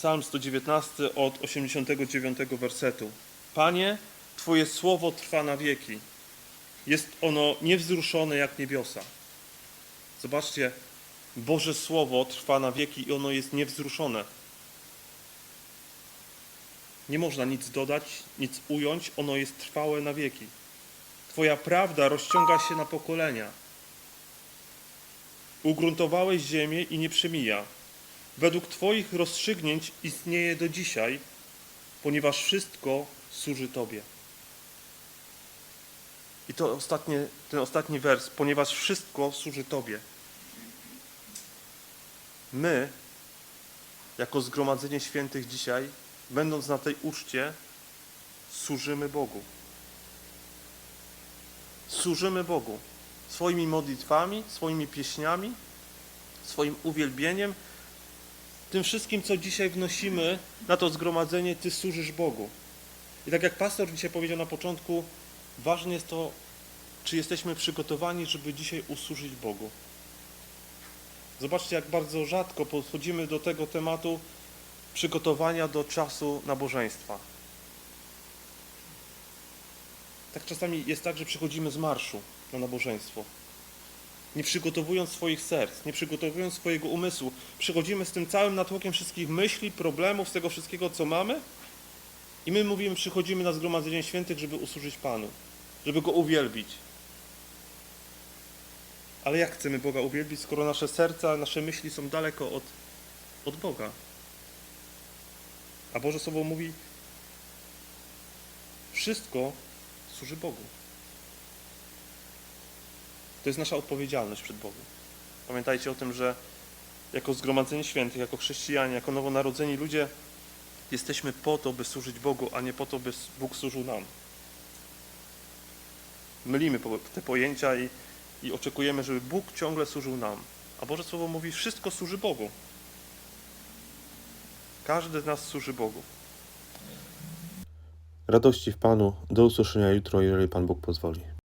Psalm 119 od 89 wersetu. Panie, Twoje słowo trwa na wieki. Jest ono niewzruszone jak niebiosa. Zobaczcie, Boże Słowo trwa na wieki i ono jest niewzruszone. Nie można nic dodać, nic ująć, ono jest trwałe na wieki. Twoja prawda rozciąga się na pokolenia. Ugruntowałeś ziemię i nie przemija. Według Twoich rozstrzygnięć istnieje do dzisiaj, ponieważ wszystko służy Tobie. I to ostatnie, ten ostatni wers, ponieważ wszystko służy Tobie. My, jako zgromadzenie świętych dzisiaj, będąc na tej uczcie, służymy Bogu. Służymy Bogu swoimi modlitwami, swoimi pieśniami, swoim uwielbieniem, tym wszystkim, co dzisiaj wnosimy na to zgromadzenie, Ty służysz Bogu. I tak jak pastor dzisiaj powiedział na początku, ważne jest to, czy jesteśmy przygotowani, żeby dzisiaj usłużyć Bogu. Zobaczcie, jak bardzo rzadko podchodzimy do tego tematu przygotowania do czasu nabożeństwa. Tak czasami jest tak, że przychodzimy z marszu na nabożeństwo. Nie przygotowując swoich serc, nie przygotowując swojego umysłu. Przychodzimy z tym całym natłokiem wszystkich myśli, problemów, z tego wszystkiego, co mamy. I my mówimy, przychodzimy na zgromadzenie świętych, żeby usłużyć Panu, żeby Go uwielbić. Ale jak chcemy Boga uwielbić, skoro nasze serca, nasze myśli są daleko od, od Boga? A Boże Słowo mówi, wszystko służy Bogu. To jest nasza odpowiedzialność przed Bogiem. Pamiętajcie o tym, że jako zgromadzenie świętych, jako chrześcijanie, jako nowonarodzeni ludzie jesteśmy po to, by służyć Bogu, a nie po to, by Bóg służył nam. Mylimy te pojęcia i, i oczekujemy, żeby Bóg ciągle służył nam. A Boże Słowo mówi, wszystko służy Bogu. Każdy z nas służy Bogu. Radości w Panu. Do usłyszenia jutro, jeżeli Pan Bóg pozwoli.